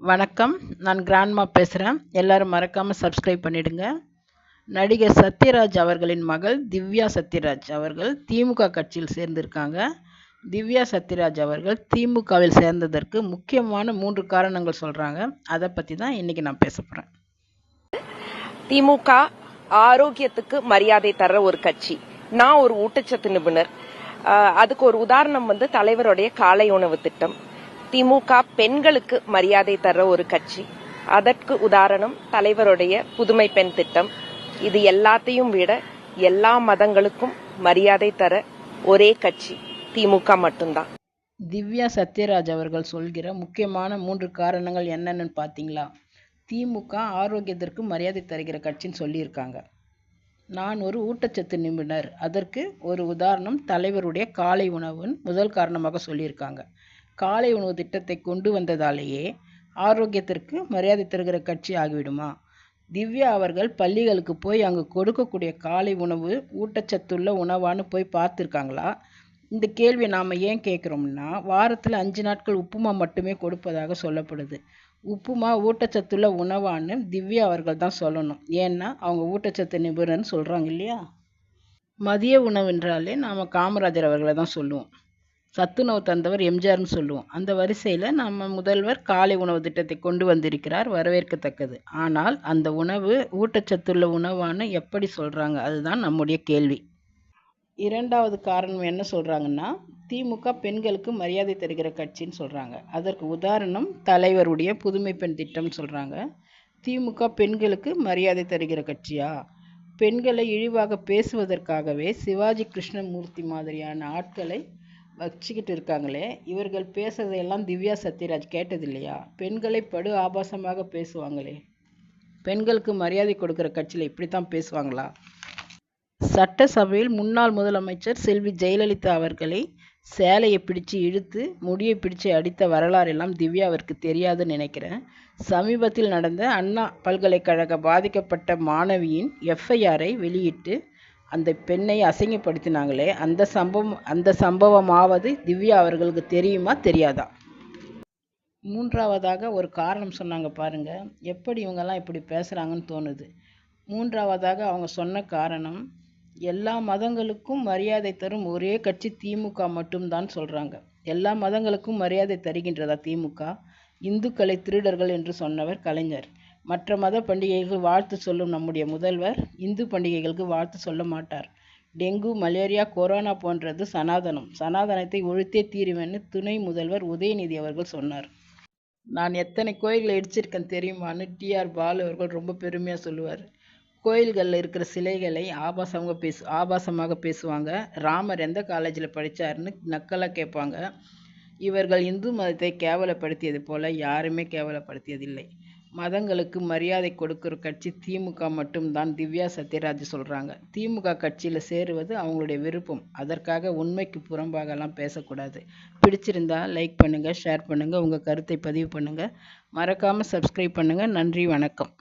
வணக்கம். நான் கிராண்ட்மா பேசுகிறேன் எல்லாரும் மறக்காமல் சப்ஸ்கிரைப் பண்ணிடுங்க. நடிகர் சத்யராஜ் அவர்களின் மகள் திவ்யா சத்யராஜ் அவர்கள் திமுக கட்சியில் சேர்ந்திருக்காங்க. திவ்யா சத்யராஜ் அவர்கள் திமுகவில் சேர்ந்ததற்கு முக்கியமான மூன்று காரணங்கள் சொல்கிறாங்க அதை பற்றி தான் இன்றைக்கி நான் பேச போகிறேன் திமுக ஆரோக்கியத்துக்கு மரியாதை தர்ற ஒரு கட்சி. நான் ஒரு ஊட்டச்சத்து நிபுணர். அதுக்கு ஒரு உதாரணம் வந்து தலைவருடைய காலை உணவு திட்டம். திமுக பெண்களுக்கு மரியாதை தர்ற ஒரு கட்சி. அதற்கு உதாரணம் தலைவருடைய புதுமை பெண் திட்டம். இது எல்லாத்தையும் விட எல்லா மதங்களுக்கும் மரியாதை தர ஒரே கட்சி திமுக மட்டும்தான். திவ்யா சத்யராஜ் அவர்கள் சொல்கிற முக்கியமான மூன்று காரணங்கள் என்னென்னு பார்த்தீங்களா? திமுக ஆரோக்கியத்திற்கு மரியாதை தருகிற கட்சின்னு சொல்லியிருக்காங்க. நான் ஒரு ஊட்டச்சத்து நிபுணர். அதற்கு ஒரு உதாரணம் தலைவருடைய காலை உணவுன்னு முதல் காரணமாக சொல்லியிருக்காங்க. காலை உணவு திட்டத்தை கொண்டு வந்ததாலேயே ஆரோக்கியத்திற்கு மரியாதை தருகிற கட்சி ஆகிவிடுமா? திவ்யா அவர்கள் பள்ளிகளுக்கு போய் அங்கு கொடுக்கக்கூடிய காலை உணவு ஊட்டச்சத்துள்ள உணவான்னு போய் பார்த்துருக்காங்களா? இந்த கேள்வியை நாம் ஏன் கேட்குறோம்னா வாரத்தில் அஞ்சு நாட்கள் உப்புமா மட்டுமே கொடுப்பதாக சொல்லப்படுது. உப்புமா ஊட்டச்சத்துள்ள உணவான்னு திவ்யா அவர்கள் தான் சொல்லணும். ஏன்னா அவங்க ஊட்டச்சத்து நிபுணர்னு சொல்கிறாங்க இல்லையா? மதிய உணவு என்றாலே நாம் காமராஜர் அவர்களை தான் சொல்லுவோம். சத்துணவு தந்தவர் எம்ஜிஆர்னு சொல்லுவோம். அந்த வரிசையில் நம்ம முதல்வர் காலை உணவு திட்டத்தை கொண்டு வந்திருக்கிறார் வரவேற்கத்தக்கது. ஆனால் அந்த உணவு ஊட்டச்சத்துள்ள உணவான எப்படி சொல்கிறாங்க அதுதான் நம்முடைய கேள்வி. இரண்டாவது காரணம் என்ன சொல்கிறாங்கன்னா திமுக பெண்களுக்கு மரியாதை தருகிற கட்சின்னு சொல்கிறாங்க அதற்கு உதாரணம் தலைவருடைய புதுமை பெண் திட்டம்னு சொல்கிறாங்க திமுக பெண்களுக்கு மரியாதை தருகிற கட்சியா? பெண்களை இழிவாக பேசுவதற்காகவே சிவாஜி கிருஷ்ணமூர்த்தி மாதிரியான ஆட்களை வச்சுக்கிட்டு இருக்காங்களே இவர்கள் பேசுறதையெல்லாம் திவ்யா சத்யராஜ் கேட்டது இல்லையா பெண்களை படு ஆபாசமாக பேசுவாங்களே. பெண்களுக்கு மரியாதை கொடுக்குற கட்சியில் இப்படி தான் பேசுவாங்களா? சட்டசபையில் முன்னாள் முதலமைச்சர் செல்வி ஜெயலலிதா அவர்களை சேலையை பிடிச்சு இழுத்து முடியை பிடிச்சு அடித்த வரலாறு எல்லாம் திவ்யாவிற்கு தெரியாதுன்னு நினைக்கிறேன். சமீபத்தில் நடந்த அண்ணா பல்கலைக்கழக பாதிக்கப்பட்ட மாணவியின் எஃப்ஐஆரை வெளியிட்டு அந்த பெண்ணை அசிங்கப்படுத்தினாங்களே அந்த சம்பவம் அந்த சம்பவமாவது திவ்யா அவர்களுக்கு தெரியுமா தெரியாதா? மூன்றாவதாக ஒரு காரணம் சொன்னாங்க பாருங்க. எப்படி இவங்கெல்லாம் இப்படி பேசுகிறாங்கன்னு தோணுது. மூன்றாவதாக அவங்க சொன்ன காரணம் எல்லா மதங்களுக்கும் மரியாதை தரும் ஒரே கட்சி திமுக மட்டும்தான் சொல்கிறாங்க எல்லா மதங்களுக்கும் மரியாதை தருகின்றதா திமுக? இந்துக்களை திருடர்கள் என்று சொன்னவர் கலைஞர். மற்ற மத பண்டிகைகள் வாழ்த்து சொல்லும் நம்முடைய முதல்வர் இந்து பண்டிகைகளுக்கு வாழ்த்து சொல்ல மாட்டார். டெங்கு மலேரியா கொரோனா போன்றது சனாதனம். சனாதனத்தை ஒழித்தே தீருவேன்னு துணை முதல்வர் உதயநிதி அவர்கள் சொன்னார். நான் எத்தனை கோயில்களை இடிச்சிருக்கேன் தெரியுமான்னு டிஆர் பாலு அவர்கள் ரொம்ப பெருமையாக சொல்லுவார். கோயில்களில் இருக்கிற சிலைகளை ஆபாசமாக பேசு ஆபாசமாக பேசுவாங்க. ராமர் எந்த காலேஜில் படித்தாருன்னு நக்கலாக கேட்பாங்க. இவர்கள் இந்து மதத்தை கேவலப்படுத்தியது போல யாருமே கேவலப்படுத்தியதில்லை. மதங்களுக்கு மரியாதை கொடுக்குற கட்சி திமுக மட்டும்தான் திவ்யா சத்யராஜ் சொல்கிறாங்க திமுக கட்சியில் சேருவது அவங்களுடைய விருப்பம். அதற்காக உண்மைக்கு புறம்பாகலாம் பேசக்கூடாது. பிடிச்சிருந்தா லைக் பண்ணுங்கள் ஷேர் பண்ணுங்கள் உங்கள் கருத்தை பதிவு பண்ணுங்கள் மறக்காமல் சப்ஸ்கிரைப் பண்ணுங்கள் நன்றி வணக்கம்.